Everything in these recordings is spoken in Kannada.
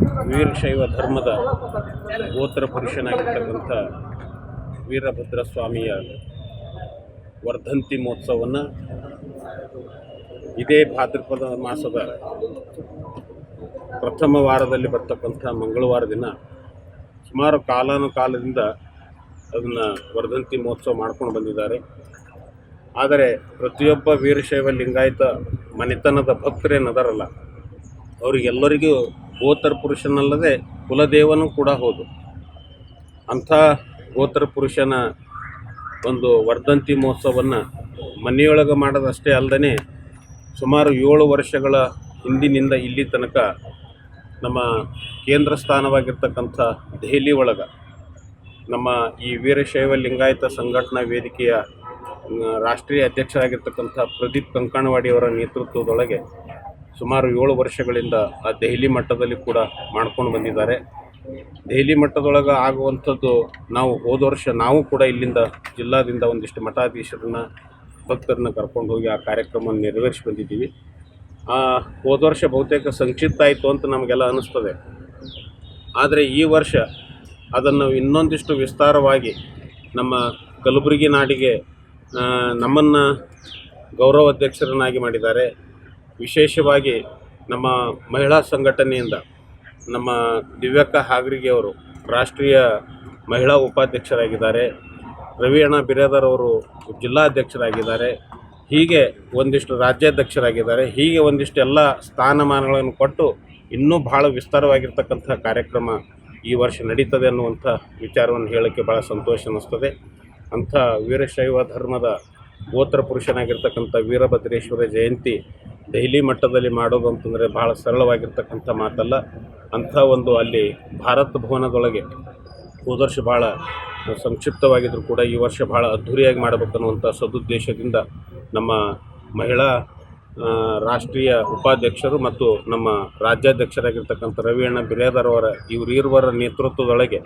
ವೀರಶೈವ ಧರ್ಮದ ಗೋತ್ರ ಪುರುಷನಾಗಿರ್ತಕ್ಕಂಥ ವೀರಭದ್ರ ಸ್ವಾಮಿಯ ವರ್ಧಂತಿ ಮಹೋತ್ಸವವನ್ನು ಇದೇ ಭಾದ್ರಪದ ಮಾಸದ ಪ್ರಥಮ ವಾರದಲ್ಲಿ ಬರ್ತಕ್ಕಂಥ ಮಂಗಳವಾರ ದಿನ ಸುಮಾರು ಕಾಲಾನುಕಾಲದಿಂದ ಅದನ್ನು ವರ್ಧಂತಿ ಮಹೋತ್ಸವ ಮಾಡ್ಕೊಂಡು ಬಂದಿದ್ದಾರೆ. ಆದರೆ ಪ್ರತಿಯೊಬ್ಬ ವೀರಶೈವ ಲಿಂಗಾಯತ ಮನೆತನದ ಭಕ್ತರೇನದಾರಲ್ಲ, ಅವರಿಗೆಲ್ಲರಿಗೂ ಗೋತ್ರ ಪುರುಷನಲ್ಲದೆ ಕುಲದೇವನೂ ಕೂಡ ಹೌದು. ಅಂಥ ಗೋತ್ರ ಪುರುಷನ ಒಂದು ವರ್ಧಂತಿ ಮಹೋತ್ಸವವನ್ನು ಮನೆಯೊಳಗೆ ಮಾಡೋದಷ್ಟೇ ಅಲ್ಲದೆ ಸುಮಾರು ಏಳು ವರ್ಷಗಳ ಹಿಂದಿನಿಂದ ಇಲ್ಲಿ ತನಕ ನಮ್ಮ ಕೇಂದ್ರ ಸ್ಥಾನವಾಗಿರ್ತಕ್ಕಂಥ ದೆಹಲಿ ಒಳಗೆ ನಮ್ಮ ಈ ವೀರಶೈವ ಲಿಂಗಾಯತ ಸಂಘಟನಾ ವೇದಿಕೆಯ ರಾಷ್ಟ್ರೀಯ ಅಧ್ಯಕ್ಷರಾಗಿರ್ತಕ್ಕಂಥ ಪ್ರದೀಪ್ ಕಂಕಣವಾಡಿಯವರ ನೇತೃತ್ವದೊಳಗೆ ಸುಮಾರು ಏಳು ವರ್ಷಗಳಿಂದ ಆ ದೆಹಲಿ ಮಟ್ಟದಲ್ಲಿ ಕೂಡ ಮಾಡ್ಕೊಂಡು ಬಂದಿದ್ದಾರೆ. ದೆಹಲಿ ಮಟ್ಟದೊಳಗೆ ಆಗುವಂಥದ್ದು ನಾವು ಹೋದ ವರ್ಷ ನಾವು ಕೂಡ ಇಲ್ಲಿಂದ ಜಿಲ್ಲಾದಿಂದ ಒಂದಿಷ್ಟು ಮಠಾಧೀಶರನ್ನ ಭಕ್ತರನ್ನ ಕರ್ಕೊಂಡು ಹೋಗಿ ಆ ಕಾರ್ಯಕ್ರಮವನ್ನು ನೆರವೇರಿಸಿ ಬಂದಿದ್ದೀವಿ. ಆ, ಹೋದ ವರ್ಷ ಬಹುತೇಕ ಸಂಕ್ಷಿಪ್ತ ಆಯಿತು ಅಂತ ನಮಗೆಲ್ಲ ಅನ್ನಿಸ್ತದೆ ಆದರೆ ಈ ವರ್ಷ ಅದನ್ನು ಇನ್ನೊಂದಿಷ್ಟು ವಿಸ್ತಾರವಾಗಿ ನಮ್ಮ ಕಲಬುರಗಿ ನಾಡಿಗೆ ನಮ್ಮನ್ನು ಗೌರವ ಅಧ್ಯಕ್ಷರನ್ನಾಗಿ ಮಾಡಿದ್ದಾರೆ. ವಿಶೇಷವಾಗಿ ನಮ್ಮ ಮಹಿಳಾ ಸಂಘಟನೆಯಿಂದ ನಮ್ಮ ದಿವ್ಯಕ್ಕ ಹಾಗರಿಗೆ ಅವರು ರಾಷ್ಟ್ರೀಯ ಮಹಿಳಾ ಉಪಾಧ್ಯಕ್ಷರಾಗಿದ್ದಾರೆ. ರವಿಯಣ್ಣ ಬಿರೇದರ್ ಅವರು ಜಿಲ್ಲಾಧ್ಯಕ್ಷರಾಗಿದ್ದಾರೆ. ಹೀಗೆ ಒಂದಿಷ್ಟು ರಾಜ್ಯಾಧ್ಯಕ್ಷರಾಗಿದ್ದಾರೆ. ಹೀಗೆ ಒಂದಿಷ್ಟು ಎಲ್ಲ ಸ್ಥಾನಮಾನಗಳನ್ನು ಕೊಟ್ಟು ಇನ್ನೂ ಭಾಳ ವಿಸ್ತಾರವಾಗಿರ್ತಕ್ಕಂಥ ಕಾರ್ಯಕ್ರಮ ಈ ವರ್ಷ ನಡೀತದೆ ಅನ್ನುವಂಥ ವಿಚಾರವನ್ನು ಹೇಳೋಕ್ಕೆ ಭಾಳ ಸಂತೋಷ ಅನ್ನಿಸ್ತದೆ. ಅಂಥ ವೀರಶೈವ ಧರ್ಮದ ಗೋತ್ರ ಪುರುಷನಾಗಿರ್ತಕ್ಕಂಥ ವೀರಭದ್ರೇಶ್ವರ ಜಯಂತಿ ದೆಹಲಿ ಮಟ್ಟದಲ್ಲಿ ಮಾಡೋದು ಅಂತಂದರೆ ಭಾಳ ಸರಳವಾಗಿರ್ತಕ್ಕಂಥ ಮಾತಲ್ಲ. ಅಂಥ ಒಂದು ಅಲ್ಲಿ ಭಾರತ ಭವನದೊಳಗೆ ಹೋದ ವರ್ಷ ಭಾಳ ಸಂಕ್ಷಿಪ್ತವಾಗಿದ್ದರೂ ಕೂಡ ಈ ವರ್ಷ ಭಾಳ ಅದ್ಧೂರಿಯಾಗಿ ಮಾಡಬೇಕನ್ನುವಂಥ ಸದುದ್ದೇಶದಿಂದ ನಮ್ಮ ಮಹಿಳಾ ರಾಷ್ಟ್ರೀಯ ಉಪಾಧ್ಯಕ್ಷರು ಮತ್ತು ನಮ್ಮ ರಾಜ್ಯಾಧ್ಯಕ್ಷರಾಗಿರ್ತಕ್ಕಂಥ ರವಿಯಣ್ಣ ಬಿರೇದಾರವರ ಇವರಿರುವರ ನೇತೃತ್ವದೊಳಗೆ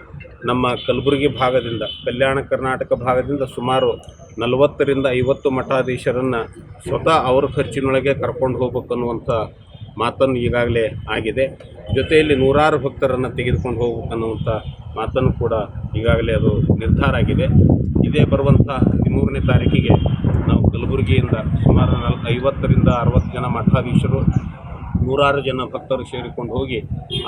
ನಮ್ಮ ಕಲಬುರಗಿ ಭಾಗದಿಂದ, ಕಲ್ಯಾಣ ಕರ್ನಾಟಕ ಭಾಗದಿಂದ ಸುಮಾರು ನಲವತ್ತರಿಂದ ಐವತ್ತು ಮಠಾಧೀಶರನ್ನು ಸ್ವತಃ ಅವ್ರ ಖರ್ಚಿನೊಳಗೆ ಕರ್ಕೊಂಡು ಹೋಗ್ಬೇಕನ್ನುವಂಥ ಮಾತನ್ನು ಈಗಾಗಲೇ ಆಗಿದೆ. ಜೊತೆಯಲ್ಲಿ ನೂರಾರು ಭಕ್ತರನ್ನು ತೆಗೆದುಕೊಂಡು ಹೋಗ್ಬೇಕನ್ನುವಂಥ ಮಾತನ್ನು ಕೂಡ ಈಗಾಗಲೇ ಅದು ನಿರ್ಧಾರ ಆಗಿದೆ. ಇದೇ ಬರುವಂಥ ಹದಿಮೂರನೇ ತಾರೀಕಿಗೆ ನಾವು ಕಲಬುರಗಿಯಿಂದ ಸುಮಾರು ನಾಲ್ಕು ಐವತ್ತರಿಂದ ಅರವತ್ತು ಜನ ಮಠಾಧೀಶರು, ನೂರಾರು ಜನ ಭಕ್ತರು ಸೇರಿಕೊಂಡು ಹೋಗಿ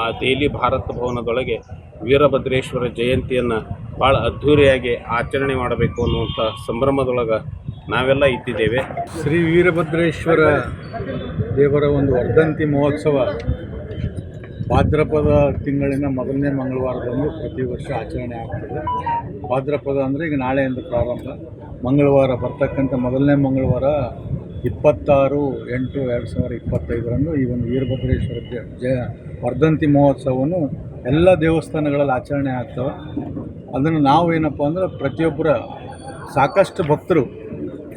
ಆ ದೆಹಲಿ ಭಾರತ ಭವನದೊಳಗೆ ವೀರಭದ್ರೇಶ್ವರ ಜಯಂತಿಯನ್ನು ಭಾಳ ಅದ್ಧೂರಿಯಾಗಿ ಆಚರಣೆ ಮಾಡಬೇಕು ಅನ್ನುವಂಥ ಸಂಭ್ರಮದೊಳಗೆ ನಾವೆಲ್ಲ ಇದ್ದಿದ್ದೇವೆ ಶ್ರೀ ವೀರಭದ್ರೇಶ್ವರ ದೇವರ ಒಂದು ವರ್ಧಂತಿ ಮಹೋತ್ಸವ ಭಾದ್ರಪದ ತಿಂಗಳಿನ ಮೊದಲನೇ ಮಂಗಳವಾರದಂದು ಪ್ರತಿ ವರ್ಷ ಆಚರಣೆ ಆಗ್ತದೆ. ಭಾದ್ರಪದ ಅಂದರೆ ಈಗ ನಾಳೆಯಿಂದ ಪ್ರಾರಂಭ. ಮಂಗಳವಾರ ಬರ್ತಕ್ಕಂಥ ಮೊದಲನೇ ಮಂಗಳವಾರ ಇಪ್ಪತ್ತಾರು ಎಂಟು ಎರಡು ಸಾವಿರ ಇಪ್ಪತ್ತೈದರಂದು ಈ ಒಂದು ವೀರಭದ್ರೇಶ್ವರ ಜಯ, ವರ್ಧಂತಿ ಮಹೋತ್ಸವವನ್ನು ಎಲ್ಲ ದೇವಸ್ಥಾನಗಳಲ್ಲಿ ಆಚರಣೆ ಆಗ್ತವೆ. ಅದನ್ನು ನಾವು ಏನಪ್ಪ ಅಂದ್ರೆ ಪ್ರತಿಯೊಬ್ಬರ ಸಾಕಷ್ಟು ಭಕ್ತರು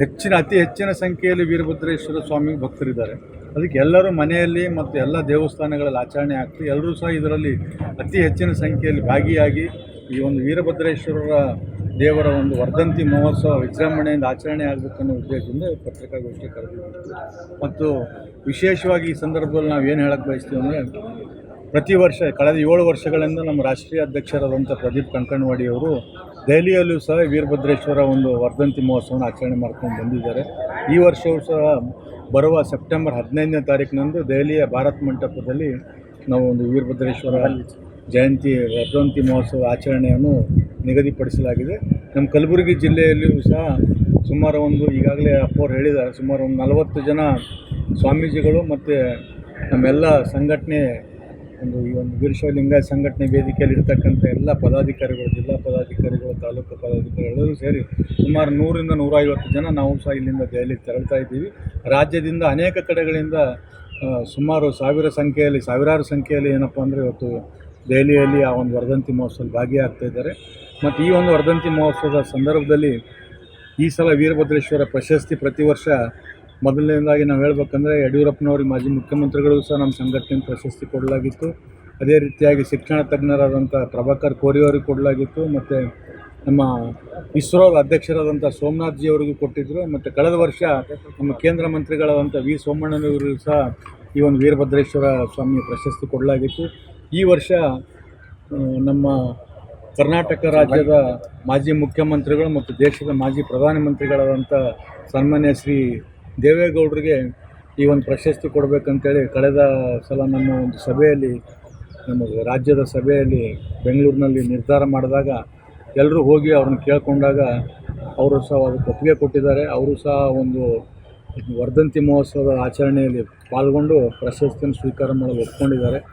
ಹೆಚ್ಚಿನ, ಅತಿ ಹೆಚ್ಚಿನ ಸಂಖ್ಯೆಯಲ್ಲಿ ವೀರಭದ್ರೇಶ್ವರ ಸ್ವಾಮಿ ಭಕ್ತರಿದ್ದಾರೆ. ಅದಕ್ಕೆ ಎಲ್ಲರೂ ಮನೆಯಲ್ಲಿ ಮತ್ತು ಎಲ್ಲ ದೇವಸ್ಥಾನಗಳಲ್ಲಿ ಆಚರಣೆ ಆಗ್ತದೆ ಎಲ್ಲರೂ ಸಹ ಇದರಲ್ಲಿ ಅತಿ ಹೆಚ್ಚಿನ ಸಂಖ್ಯೆಯಲ್ಲಿ ಭಾಗಿಯಾಗಿ ಈ ಒಂದು ವೀರಭದ್ರೇಶ್ವರರ ದೇವರ ಒಂದು ವರ್ಧಂತಿ ಮಹೋತ್ಸವ ವಿಜೃಂಭಣೆಯಿಂದ ಆಚರಣೆ ಆಗಬೇಕನ್ನೋ ಉದ್ದೇಶದಿಂದ ಪತ್ರಿಕಾಗೋಷ್ಠಿ ಕರೆದಿದ್ದೀವಿ. ಮತ್ತು ವಿಶೇಷವಾಗಿ ಈ ಸಂದರ್ಭದಲ್ಲಿ ನಾವು ಏನು ಹೇಳಕ್ಕೆ ಬಯಸ್ತೀವಿ ಅಂದರೆ, ಪ್ರತಿ ವರ್ಷ, ಕಳೆದ ಏಳು ವರ್ಷಗಳಿಂದ ನಮ್ಮ ರಾಷ್ಟ್ರೀಯ ಅಧ್ಯಕ್ಷರಾದಂಥ ಪ್ರದೀಪ್ ಕಂಕಣವಾಡಿಯವರು ದೆಹಲಿಯಲ್ಲೂ ಸಹ ವೀರಭದ್ರೇಶ್ವರ ಒಂದು ವರ್ಧಂತಿ ಮಹೋತ್ಸವನ ಆಚರಣೆ ಮಾಡ್ಕೊಂಡು ಬಂದಿದ್ದಾರೆ. ಈ ವರ್ಷವೂ ಸಹ ಬರುವ ಸೆಪ್ಟೆಂಬರ್ ಹದಿನೈದನೇ ತಾರೀಕಿನಂದು ದೆಹಲಿಯ ಭಾರತ್ ಮಂಟಪದಲ್ಲಿ ನಾವು ಒಂದು ವೀರಭದ್ರೇಶ್ವರ ಜಯಂತಿ, ವರ್ಧಂತಿ ಮಹೋತ್ಸವ ಆಚರಣೆಯನ್ನು ನಿಗದಿಪಡಿಸಲಾಗಿದೆ. ನಮ್ಮ ಕಲಬುರಗಿ ಜಿಲ್ಲೆಯಲ್ಲಿಯೂ ಸಹ ಸುಮಾರು ಒಂದು, ಈಗಾಗಲೇ ಅಪ್ಪವ್ರು ಹೇಳಿದ್ದಾರೆ, ಸುಮಾರು ಒಂದು ನಲವತ್ತು ಜನ ಸ್ವಾಮೀಜಿಗಳು ಮತ್ತು ನಮ್ಮೆಲ್ಲ ಸಂಘಟನೆ ಒಂದು ಈ ಒಂದು ವೀರಶೈವ ಲಿಂಗಾಯತ ಸಂಘಟನೆ ವೇದಿಕೆಯಲ್ಲಿ ಇರ್ತಕ್ಕಂಥ ಎಲ್ಲ ಪದಾಧಿಕಾರಿಗಳು, ಜಿಲ್ಲಾ ಪದಾಧಿಕಾರಿಗಳು, ತಾಲೂಕು ಪದಾಧಿಕಾರಿಗಳು ಸೇರಿ ಸುಮಾರು ನೂರಿಂದ ನೂರೈವತ್ತು ಜನ ನಾವು ಸಹ ಇಲ್ಲಿಂದ ದೆಹಲಿಗೆ ತೆರಳ್ತಾ ಇದ್ದೀವಿ. ರಾಜ್ಯದಿಂದ ಅನೇಕ ಕಡೆಗಳಿಂದ ಸುಮಾರು ಸಾವಿರ ಸಂಖ್ಯೆಯಲ್ಲಿ, ಸಾವಿರಾರು ಸಂಖ್ಯೆಯಲ್ಲಿ ಏನಪ್ಪ ಅಂದರೆ ಇವತ್ತು ದೆಹಲಿಯಲ್ಲಿ ಆ ಒಂದು ವರ್ಧಂತಿ ಮಹೋತ್ಸವದಲ್ಲಿ ಭಾಗಿಯಾಗ್ತಾ ಇದ್ದಾರೆ. ಮತ್ತು ಈ ಒಂದು ವರ್ಧಂತಿ ಮಹೋತ್ಸವದ ಸಂದರ್ಭದಲ್ಲಿ ಈ ಸಲ ವೀರಭದ್ರೇಶ್ವರ ಪ್ರಶಸ್ತಿ ಪ್ರತಿ ವರ್ಷ ಮೊದಲನೇದಾಗಿ ನಾವು ಹೇಳ್ಬೇಕಂದ್ರೆ ಯಡಿಯೂರಪ್ಪನವ್ರಿಗೆ ಮಾಜಿ ಮುಖ್ಯಮಂತ್ರಿಗಳಿಗೂ ಸಹ ನಮ್ಮ ಸಂಘಟನೆ ಪ್ರಶಸ್ತಿ ಕೊಡಲಾಗಿತ್ತು. ಅದೇ ರೀತಿಯಾಗಿ ಶಿಕ್ಷಣ ತಜ್ಞರಾದಂಥ ಪ್ರಭಾಕರ್ ಕೋರಿ ಅವರಿಗೆ ಕೊಡಲಾಗಿತ್ತು. ಮತ್ತು ನಮ್ಮ ಇಸ್ರೋದ ಅಧ್ಯಕ್ಷರಾದಂಥ ಸೋಮನಾಥ್ ಜಿ ಅವರಿಗೂ ಕೊಟ್ಟಿದ್ದರು ಮತ್ತು ಕಳೆದ ವರ್ಷ ನಮ್ಮ ಕೇಂದ್ರ ಮಂತ್ರಿಗಳಾದಂಥ ವಿ ಸೋಮಣ್ಣನವರಿಗೂ ಸಹ ಈ ಒಂದು ವೀರಭದ್ರೇಶ್ವರ ಸ್ವಾಮಿ ಪ್ರಶಸ್ತಿ ಕೊಡಲಾಗಿತ್ತು. ಈ ವರ್ಷ ನಮ್ಮ ಕರ್ನಾಟಕ ರಾಜ್ಯದ ಮಾಜಿ ಮುಖ್ಯಮಂತ್ರಿಗಳು ಮತ್ತು ದೇಶದ ಮಾಜಿ ಪ್ರಧಾನಮಂತ್ರಿಗಳಾದಂಥ ಸನ್ಮಾನ್ಯ ಶ್ರೀ ದೇವೇಗೌಡರಿಗೆ ಈ ಒಂದು ಪ್ರಶಸ್ತಿ ಕೊಡಬೇಕಂತೇಳಿ ಕಳೆದ ಸಲ ನಮ್ಮ ಒಂದು ಸಭೆಯಲ್ಲಿ, ನಮ್ಮ ರಾಜ್ಯದ ಸಭೆಯಲ್ಲಿ ಬೆಂಗಳೂರಿನಲ್ಲಿ ನಿರ್ಧಾರ ಮಾಡಿದಾಗ ಎಲ್ಲರೂ ಹೋಗಿ ಅವ್ರನ್ನ ಕೇಳಿಕೊಂಡಾಗ ಅವರು ಸಹ ಅದಕ್ಕೆ ಒಪ್ಪಿಗೆ ಕೊಟ್ಟಿದ್ದಾರೆ. ಅವರು ಸಹ ಒಂದು ವರ್ಧಂತಿ ಮಹೋತ್ಸವದ ಆಚರಣೆಯಲ್ಲಿ ಪಾಲ್ಗೊಂಡು ಪ್ರಶಸ್ತಿಯನ್ನು ಸ್ವೀಕಾರ ಮಾಡಲು ಒಪ್ಕೊಂಡಿದ್ದಾರೆ.